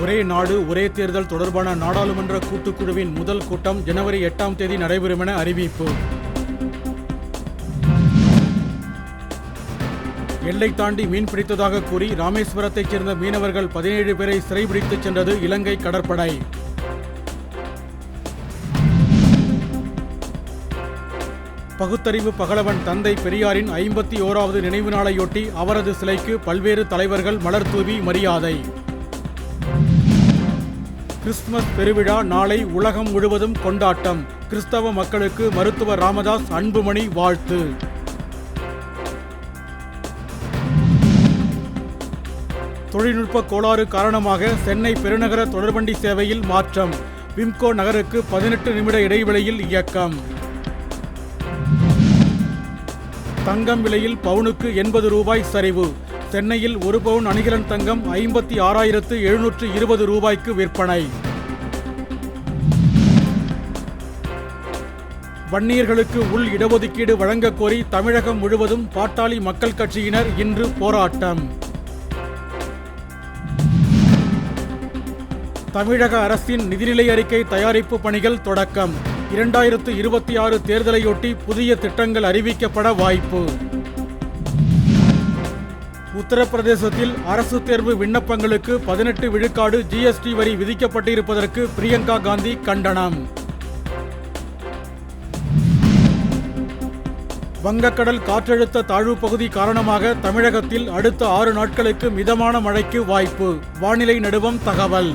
ஒரே நாடு ஒரே தேர்தல் தொடர்பான நாடாளுமன்ற கூட்டுக்குழுவின் முதல் கூட்டம் ஜனவரி எட்டாம் தேதி நடைபெறும் என அறிவிப்பு. எல்லை தாண்டி மீன் பிடித்ததாக கூறி ராமேஸ்வரத்தைச் சேர்ந்த மீனவர்கள் பதினேழு பேரை சிறைபிடித்துச் சென்றது இலங்கை கடற்படை. பகுத்தறிவு பகலவன் தந்தை பெரியாரின் ஐம்பத்தி ஓராவது நினைவு நாளையொட்டி அவரது சிலைக்கு பல்வேறு தலைவர்கள் மலர் தூவி மரியாதை. கிறிஸ்துமஸ் பெருவிழா நாளை உலகம் முழுவதும் கொண்டாட்டம். கிறிஸ்தவ மக்களுக்கு மருத்துவர் ராமதாஸ் அன்புமணி வாழ்த்து. தொழில்நுட்ப கோளாறு காரணமாக சென்னை பெருநகர தொடர்வண்டி சேவையில் மாற்றம். விம்கோ நகருக்கு பதினெட்டு நிமிட இடைவெளியில் இயக்கம். தங்கம் விலையில் பவுனுக்கு எண்பது ரூபாய் சரிவு. சென்னையில் ஒரு பவுன் அணிகலன் தங்கம் ஐம்பத்தி ஆறாயிரத்து எழுநூற்று இருபது ரூபாய்க்கு விற்பனை. வன்னியர்களுக்கு உள் இடஒதுக்கீடு வழங்கக் கோரி தமிழகம் முழுவதும் பாட்டாளி மக்கள் கட்சியினர் இன்று போராட்டம். தமிழக அரசின் நிதிநிலை அறிக்கை தயாரிப்பு பணிகள் தொடக்கம். இரண்டாயிரத்து இருபத்தி ஆறு தேர்தலையொட்டி புதிய திட்டங்கள் அறிவிக்கப்பட வாய்ப்பு. உத்தரப்பிரதேசத்தில் அரசு தேர்வு விண்ணப்பங்களுக்கு பதினெட்டு விழுக்காடு ஜிஎஸ்டி வரி விதிக்கப்பட்டிருப்பதற்கு பிரியங்கா காந்தி கண்டனம். வங்கக்கடல் காற்றழுத்த தாழ்வு பகுதி காரணமாக தமிழகத்தில் அடுத்த ஆறு நாட்களுக்கு மிதமான மழைக்கு வாய்ப்பு. வானிலை நடுவம் தகவல்.